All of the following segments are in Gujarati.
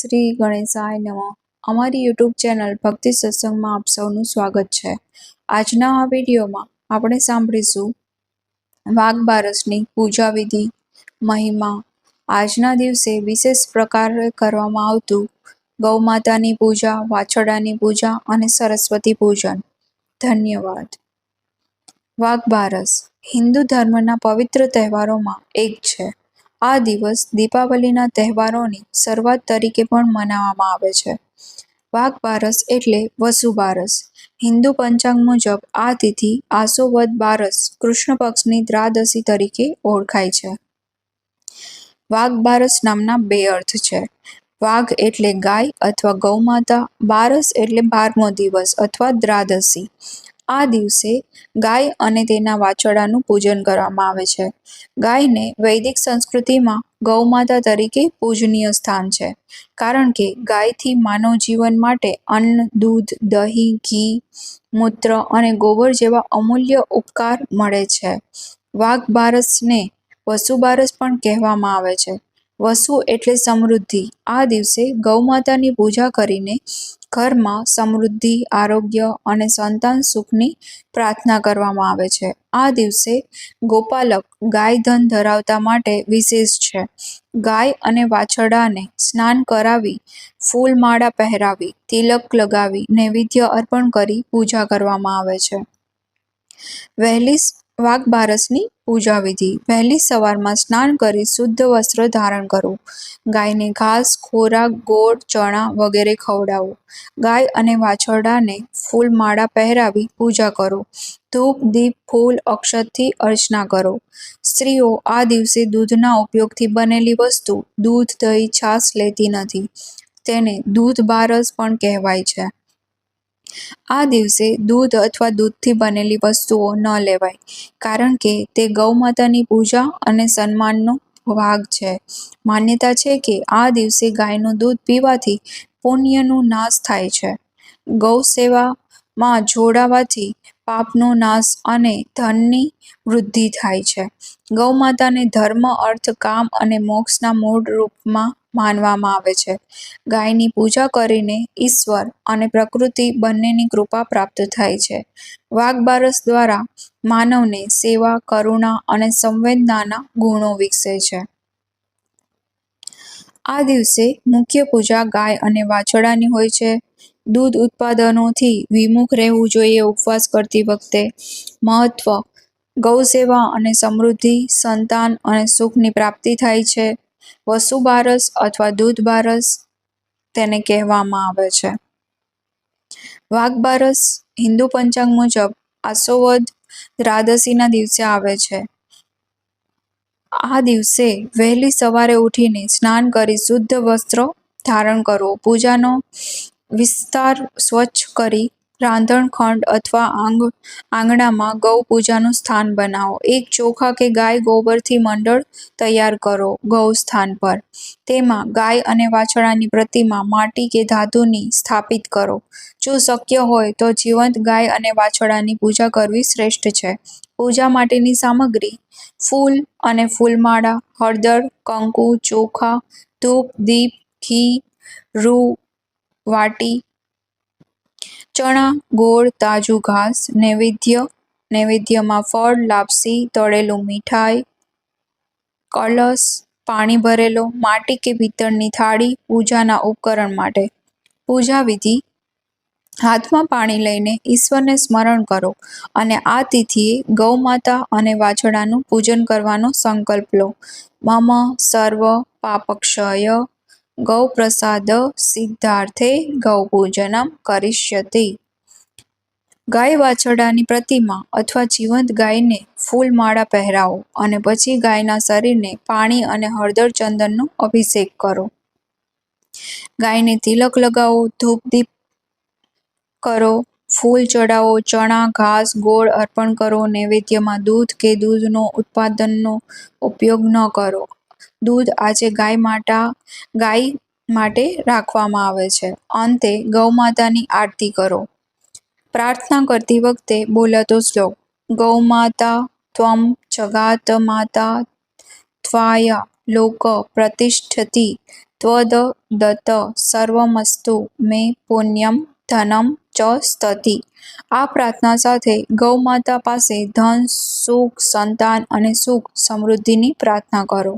શ્રી ગણેશાય નમઃ. અમારી યુટ્યુબ ચેનલ ભક્તિ સત્સંગમાં આપ સૌનું સ્વાગત છે. આજના આ વિડીયોમાં આપણે સાંભળીશું વાઘ બારસની પૂજા વિધિ, મહિમા. આજના દિવસે વિશેષ પ્રકારે કરવામાં આવતું ગૌમાતાની પૂજા વાછડાની પૂજા અને સરસ્વતી પૂજન. ધન્યવાદ. વાઘ બારસ હિન્દુ ધર્મના પવિત્ર તહેવારોમાં એક છે. આ દિવસ દીપાવલીના તહેવારોની શરૂઆત તરીકે પણ મનાવવામાં આવે છે. વાઘ બારસ એટલે વસુ બારસ. હિન્દુ પંચાંગ મુજબ આ તિથિ આસો વદ બારસ કૃષ્ણ પક્ષની દ્રાદશી તરીકે ઓળખાય છે. વાઘ બારસ નામના બે અર્થ છે. વાઘ એટલે ગાય અથવા ગૌમાતા, બારસ એટલે બારમો દિવસ અથવા દ્રાદશી. આ દિવસે ગાય અને તેના વાછરડાનું પૂજન કરવામાં આવે છે. ગાયને વૈદિક સંસ્કૃતિમાં ગૌમાતા તરીકે પૂજનીય સ્થાન છે, કારણ કે ગાયથી માનવ જીવન માટે અન્ન, દૂધ, દહીં, ઘી, મૂત્ર અને ગોબર જેવા અમૂલ્ય ઉપકાર મળે છે. વાઘ બારસને વસુ બારસ પણ કહેવામાં આવે છે. વસુ એટલે સમૃદ્ધિ. આ દિવસે ગૌમાતાની પૂજા કરીને ઘરમાં સમૃદ્ધિ, આરોગ્ય અને સંતાન સુખની પ્રાર્થના કરવામાં આવે છે. આ દિવસે ગોપાલક ગાય ધન ધરાવતા માટે વિશેષ છે. ગાય અને વાછરડાને સ્નાન કરાવી, ફૂલમાળા પહેરાવી, તિલક લગાવી, નૈવેદ્ય અર્પણ કરી પૂજા કરવામાં આવે છે. વહેલી વાઘ બારસની પૂજા વિધિ વહેલી સવારમાં સ્નાન કરી શુદ્ધ વસ્ત્ર ધારણ કરવું ગાયને ઘાસ ખોરાક ગોળ, ચણા વગેરે ખવડાવવું ગાય અને વાછરડાને ફૂલમાળા પહેરાવી પૂજા કરો. ધૂપ, દીપ, ફૂલ, અક્ષતથી અર્ચના કરો. સ્ત્રીઓ આ દિવસે દૂધના ઉપયોગથી બનેલી વસ્તુ દૂધ, દહીં, છાશ લેતી નથી. તેને દૂધ બારસ પણ કહેવાય છે. આ દિવસે દૂધ અથવા દૂધથી બનેલી વસ્તુઓ ન લેવાય, કારણ કે તે ગૌમાતાની પૂજા અને સન્માનનો ભાગ છે. માન્યતા છે કે આ દિવસે ગાયનું દૂધ પીવાથી પુણ્યનું નાશ થાય છે. ગૌ સેવામાં જોડાવાથી પાપનો નાશ અને ધનની વૃદ્ધિ થાય છે. ગૌમાતાને ધર્મ, અર્થ, કામ અને મોક્ષના મૂળ રૂપમાં માનવામાં આવે છે. ગાયની પૂજા કરીને ઈશ્વર અને પ્રકૃતિ બંનેની કૃપા પ્રાપ્ત થાય છે. વાઘબારસ દ્વારા માનવને સેવા, કરુણા અને સંવેદનાના ગુણો વિકસે છે. આ દિવસે મુખ્ય પૂજા ગાય અને વાછડાની હોય છે. દૂધ ઉત્પાદનોથી વિમુખ રહેવું જોઈએ ઉપવાસ કરતી વખતે. મહત્વ ગૌ સેવા અને સમૃદ્ધિ, સંતાન અને સુખની પ્રાપ્તિ થાય છે. વસુ બારસ અથવા દૂધ બારસ તેને કહેવામાં આવે છે. વાઘ બારસ હિન્દુ પંચાંગ મુજબ આસોવદ દ્રાદશીના દિવસે આવે છે. આ દિવસે વહેલી સવારે ઉઠીને સ્નાન કરી શુદ્ધ વસ્ત્રો ધારણ કરવો પૂજાનો વિસ્તાર સ્વચ્છ કરી રાંધણખંડ અથવા આંગ, આંગણામાં ગૌ પૂજાનું સ્થાન બનાવો. એક ચોખા કે ગાય ગોબરથી મંડળ તૈયાર કરો ગૌ સ્થાન પર. તેમાં ગાય અને વાછડાની પ્રતિમા માટી કે ધાતુની સ્થાપિત કરો. જો શક્ય હોય તો જીવંત ગાય અને વાછડાની પૂજા કરવી શ્રેષ્ઠ છે. પૂજા માટેની સામગ્રી ફૂલ અને ફૂલમાળા, હળદર, કંકુ, ચોખા, ધૂપ, દીપ, ઘી, રૂ, વાટી ચણા, ગોળ, તાજું ઘાસ, નૈવેદ્ય, નૈવેદ્યમાં ફળ, લાપસી, તળેલું મીઠાઈ કળશ પાણી ભરેલો, માટી કે પિત્તળની થાળી, પૂજાના ઉપકરણ માટે. પૂજા વિધિ. હાથમાં પાણી લઈને ઈશ્વરને સ્મરણ કરો અને આ તિથિએ ગૌમાતા અને વાછડાનું પૂજન કરવાનો સંકલ્પ લો. મમ, સર્વ, પાપક્ષય ગૌ પ્રસાદ સિદ્ધાર્થે ગૌ પૂજનમ કરિષ્યતિ. ગાય વાછરડાની પ્રતિમા અથવા જીવંત ગાયને ફૂલમાળા પહેરાવો અને પછી ગાયના શરીરને પાણી અને હળદર ચંદનનો અભિષેક કરો. ગાયને તિલક લગાવો, ધૂપ દીપ કરો, ફૂલ ચડાવો, ચણા, ઘાસ, ગોળ અર્પણ કરો, નૈવેદ્યમાં દૂધ કે દૂધનો ઉત્પાદનનો ઉપયોગ ન કરો. દૂધ આજે ગાય માતા ગાય માટે રાખવામાં આવે છે. અંતે ગૌમાતાની આરતી કરો. પ્રાર્થના કરતી વખતે બોલાતો શ્લોક ગૌમાતા ત્વમ જગાત માતા ત્વાયા લોક પ્રતિષ્ઠતિ ત્વદ દત્ત સર્વમસ્તુ મે પુણ્યમ ધનમ ચ સ્તતિ. આ પ્રાર્થના સાથે ગૌમાતા પાસે ધન, સુખ, સંતાન અને સુખ સમૃદ્ધિની પ્રાર્થના કરો.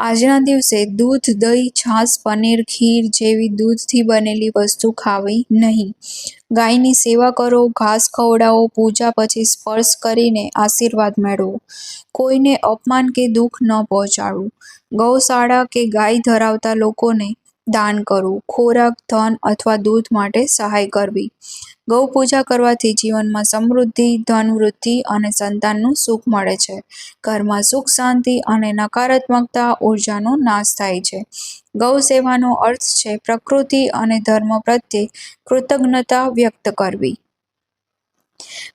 આજના દિવસે દૂધ, દહીં, છાશ, પનીર, ખીર જેવી દૂધથી બનેલી વસ્તુ ખાવી નહીં. ગાયની સેવા કરો, ઘાસ ખવડાવો, પૂજા પછી સ્પર્શ કરીને આશીર્વાદ મેળવો. કોઈને અપમાન કે દુઃખ ન પહોંચાડવું. ગૌશાળા કે ગાય ધરાવતા લોકોને દાન કરવું, ખોરાક, ધન અથવા દૂધ માટે સહાય કરવી. ગૌ પૂજા કરવાથી જીવનમાં સમૃદ્ધિ, ધન વૃદ્ધિ અને સંતાનનું સુખ મળે છે. ઘરમાં સુખ, શાંતિ અને નકારાત્મકતા ઉર્જાનો નાશ થાય છે. ગૌ સેવાનો અર્થ છે પ્રકૃતિ અને ધર્મ પ્રત્યે કૃતજ્ઞતા વ્યક્ત કરવી.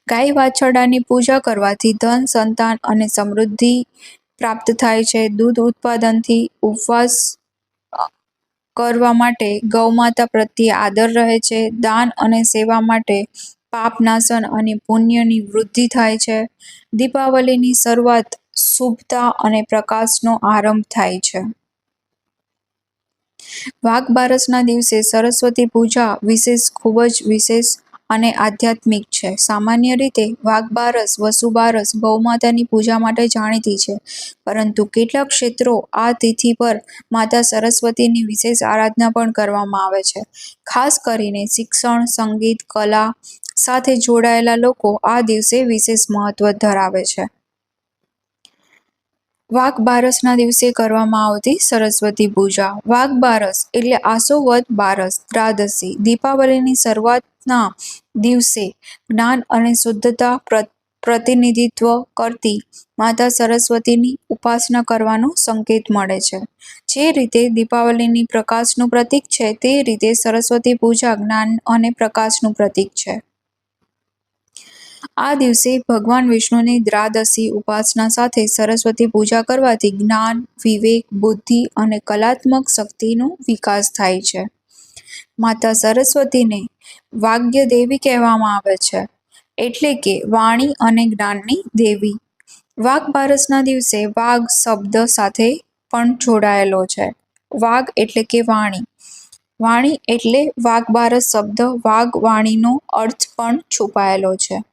ગાય વાછરડાની પૂજા કરવાથી ધન, સંતાન અને સમૃદ્ધિ પ્રાપ્ત થાય છે. દૂધ ઉત્પાદનથી ઉપવાસ કરવા માટે ગૌમાતા પ્રત્યે આદર રહે છે. દાન અને સેવા માટે પાપનાશન અને પુણ્યની વૃદ્ધિ થાય છે. દીપાવલીની શરૂઆત શુભતા અને પ્રકાશનો આરંભ થાય છે. વાઘ બારસના દિવસે સરસ્વતી પૂજા વિશેષ ખૂબ જ વિશેષ અને આધ્યાત્મિક છે. સામાન્ય રીતે વાઘબારસ, વસુબારસ ગૌમાતાની પૂજા માટે જાણીતી છે. પરંતુ કેટલાક ક્ષેત્રો આ તિથિ પર માતા સરસ્વતીની વિશેષ આરાધના પણ કરવામાં આવે છે. ખાસ કરીને શિક્ષણ, સંગીત, કલા સાથે જોડાયેલા લોકો આ દિવસે વિશેષ મહત્વ ધરાવે છે. વાઘ બારસના દિવસે કરવામાં આવતી સરસ્વતી પૂજા. વાઘ બારસ એટલે આસો વદ બારસ, દ્રાદશી, દીપાવલીની શરૂઆતના દિવસે જ્ઞાન અને શુદ્ધતા પ્રતિનિધિત્વ કરતી માતા સરસ્વતીની ઉપાસના કરવાનો સંકેત મળે છે. જે રીતે દીપાવલીની પ્રકાશનું પ્રતીક છે, તે રીતે સરસ્વતી પૂજા જ્ઞાન અને પ્રકાશનું પ્રતીક છે. આ દિવસે ભગવાન વિષ્ણુની દ્રાદશી ઉપાસના સાથે સરસ્વતી પૂજા કરવાથી જ્ઞાન, વિવેક, બુદ્ધિ અને કલાત્મક શક્તિનો વિકાસ થાય છે. માતા સરસ્વતીને વાગ્ય દેવી કહેવામાં આવે છે. એટલે કે વાણી અને જ્ઞાનની દેવી. વાઘ બારસના દિવસે વાઘ શબ્દ સાથે પણ જોડાયેલો છે. વાઘ એટલે કે વાણી. વાણી એટલે વાઘ બારસ શબ્દ, વાઘ વાણીનો અર્થ પણ છુપાયેલો છે.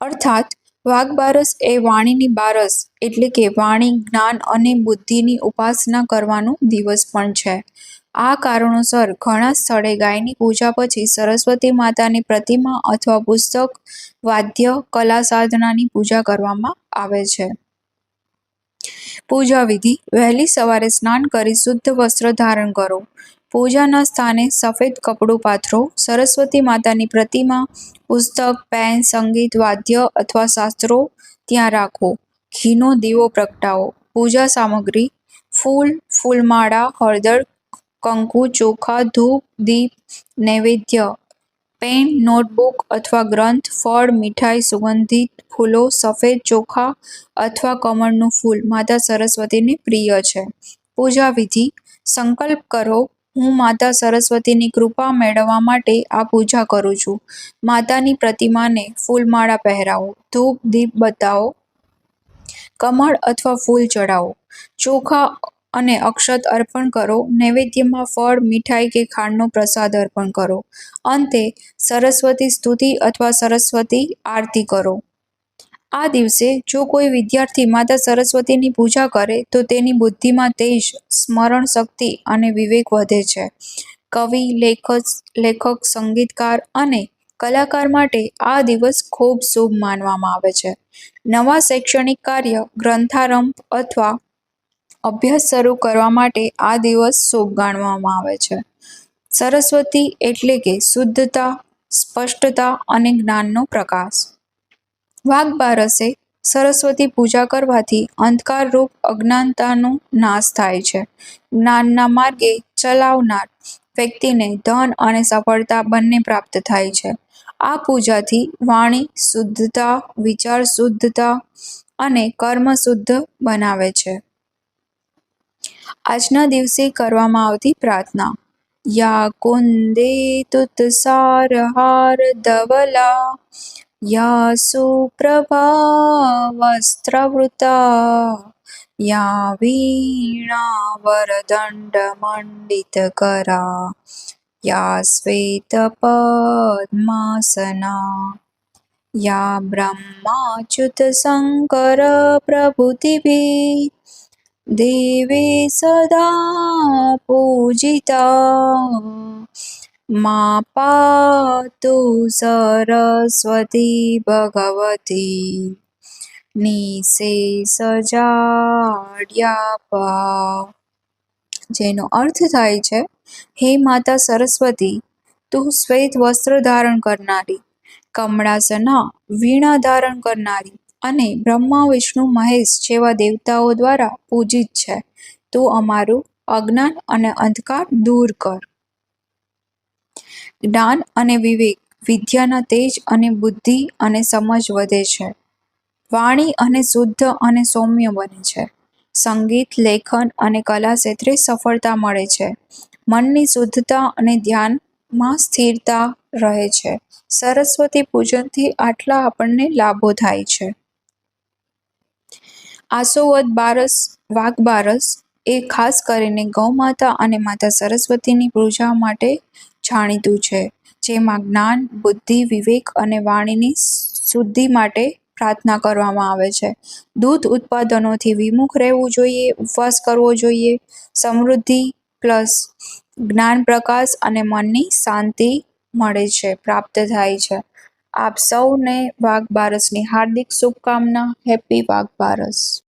અર્થાત, વાઘ બારસ એ વાણીની બારસ એટલે કે વાણી, જ્ઞાન અને બુદ્ધિની ઉપાસના કરવાનો દિવસ પણ છે. આ કારણોસર ઘણા સ્થળે ગાયની પૂજા પછી સરસ્વતી માતાની પ્રતિમા અથવા પુસ્તક, વાદ્ય, કલા સાધનાની પૂજા કરવામાં આવે છે. પૂજા વિધિ. વહેલી સવારે સ્નાન કરી શુદ્ધ વસ્ત્ર ધારણ કરો. પૂજાના સ્થાને સફેદ કપડું પાથરો. સરસ્વતી માતાની પ્રતિમા, પુસ્તક, પેન, સંગીત, વાદ્ય અથવા શાસ્ત્રો ત્યાં રાખો. ઘીનો દીવો પ્રગટાવો. પૂજા સામગ્રી. ફૂલ, ફૂલમાળા, હળદર કંકુ, ચોખા, ધૂપ, દીપ, નૈવેદ્ય, પેન, નોટબુક અથવા ગ્રંથ, ફળ, મીઠાઈ, સુગંધિત ફૂલો, સફેદ ચોખા અથવા કમળનું ફૂલ. માતા સરસ્વતીને પ્રિય છે. પૂજા વિધિ. સંકલ્પ કરો, હું માતા સરસ્વતીની કૃપા મેળવવા માટે આ પૂજા કરું છું. માતાની પ્રતિમાને ફૂલમાળા પહેરાવો. ધૂપ, દીપ બતાવો. કમળ અથવા ફૂલ ચડાવો ચોખા અને અક્ષત અર્પણ કરો. નૈવેદ્યમાં ફળ, મીઠાઈ કે ખાંડનો પ્રસાદ અર્પણ કરો. અંતે સરસ્વતી સ્તુતિ અથવા સરસ્વતી આરતી કરો. આ દિવસે જો કોઈ વિદ્યાર્થી માતા સરસ્વતીની પૂજા કરે, તો તેની બુદ્ધિમાં તેજ સ્મરણ શક્તિ અને વિવેક વધે છે. કવિ, લેખક લેખક, સંગીતકાર અને કલાકાર માટે આ દિવસ ખૂબ શુભ માનવામાં આવે છે. નવા શૈક્ષણિક કાર્ય, ગ્રંથારંભ અથવા અભ્યાસ શરૂ કરવા માટે આ દિવસ શુભ ગણવામાં આવે છે. સરસ્વતી એટલે કે શુદ્ધતા, સ્પષ્ટતા અને જ્ઞાનનો પ્રકાશ. વાઘબારસે સરસ્વતી પૂજા કરવાથી અંધકારરૂપ અજ્ઞાનતાનો નાશ થાય છે. જ્ઞાનના માર્ગે ચલાવનાર વ્યક્તિને ધન અને સફળતા બંને પ્રાપ્ત થાય છે. આ પૂજાથી વાણી શુદ્ધતા, વિચાર શુદ્ધતા અને કર્મ શુદ્ધ બનાવે છે. આજના દિવસે કરવામાં આવતી પ્રાર્થના યા કુંદે તુતસારહાર ધવલા યા સુપ્રભા વસ્ત્રવૃતા યા વીણા વરદંડમંડિતકરા યા શ્વેતપદ્માસના યા ब्रह्माच्युतशङ्करप्रभृतिभिः देवी सदा पूजिता मा पातु સરસ્વતી ભગવતી નિશેષજાડ્યાપા જેનો અર્થ થાય છે હે માતા સરસ્વતી તું શ્વેત વસ્ત્ર ધારણ કરનારી કમળાસના વીણા ધારણ કરનારી અને બ્રહ્મા, વિષ્ણુ, મહેશ જેવા દેવતાઓ દ્વારા પૂજિત છે. તું અમારું અજ્ઞાન અને અંધકાર દૂર કર. જ્ઞાન અને વિવેક વિદ્યાના તેજ અને બુદ્ધિ અને સમજ વધે છે. વાણી અને શુદ્ધ અને સૌમ્ય બને છે. સંગીત, લેખન અને કલા ક્ષેત્રે સફળતા મળે છે. મનની શુદ્ધતા અને ધ્યાનમાં સ્થિરતા રહે છે. સરસ્વતી પૂજનથી આટલા આપણને લાભો થાય છે. આસો વદ બારસ, વાઘ બારસ એ ખાસ કરીને ગૌમાતા અને માતા સરસ્વતીની પૂજા માટે જાણીતું છે, જેમાં જ્ઞાન, બુદ્ધિ, વિવેક અને વાણીની શુદ્ધિ માટે પ્રાર્થના કરવામાં આવે છે. દૂધ ઉત્પાદનોથી વિમુખ રહેવું જોઈએ, ઉપવાસ કરવો જોઈએ, સમૃદ્ધિ પ્લસ જ્ઞાન પ્રકાશ અને મનની શાંતિ મળે છે, પ્રાપ્ત થાય છે. આપ સૌને વાઘ બારસની હાર્દિક શુભકામના. હેપી વાઘ બારસ.